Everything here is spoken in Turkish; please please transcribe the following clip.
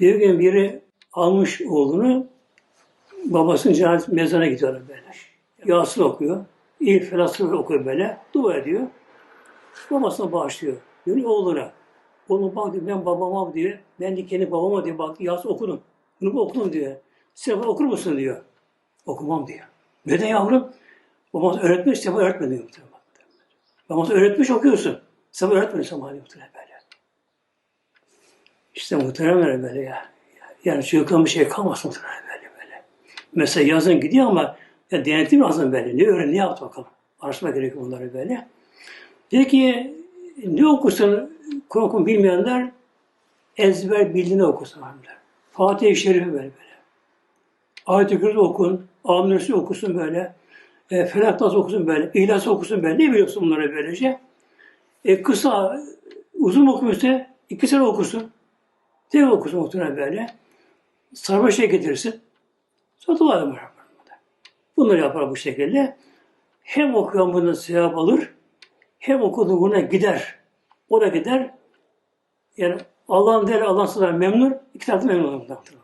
Bir gün biri almış oğlunu babasının cenaze mezarına gidiyorlar böyle. Yasin okuyor. İlk Felasını okuyor böyle. Dua ediyor. Babasına bağışlıyor. Diyor oğluna. Oğlum bak diyor ben babama diyor. Ben de kendi babama diyor. Bak Yasin okudum. Bunu okudum diyor. Sen okur musun diyor. Okumam diyor. Neden yavrum? Babası öğretmiş, sen öğretmedi diyor. Babası öğretmiş okuyorsun. Sen öğretmedin sen bana muhtemelen böyle. İşte muhtemelen böyle ya. Yani çocukların bir şey kalmasın muhtemelen böyle böyle. Mesela yazın gidiyor ama ya denetim lazım böyle. Ne öğren, ne yaptı bakalım. Araştırma gerekiyor bunları böyle. Dedi ki ne okusun Kur'an bilmeyenler ezber bildiğini okusun. Fatih-i Şerif'i böyle böyle. Ayet-i Kürsü okun, Aminüsü okusun böyle. E, Felak Nas okusun böyle, İhlas okusun böyle. Ne biliyorsun bunları böylece? E, kısa, uzun okuyorsa iki sene okusun. Tek okusun muhtemelen böyle. Sarmaşa getirsin. Sonra dua eder. Bunları yapar bu şekilde. Hem okuyan bundan sevap alır, hem okuduğuna gider. O da gider. Yani Allah'ın değeri Allah'ın sözünden memnun, iki tarafta memnun olur.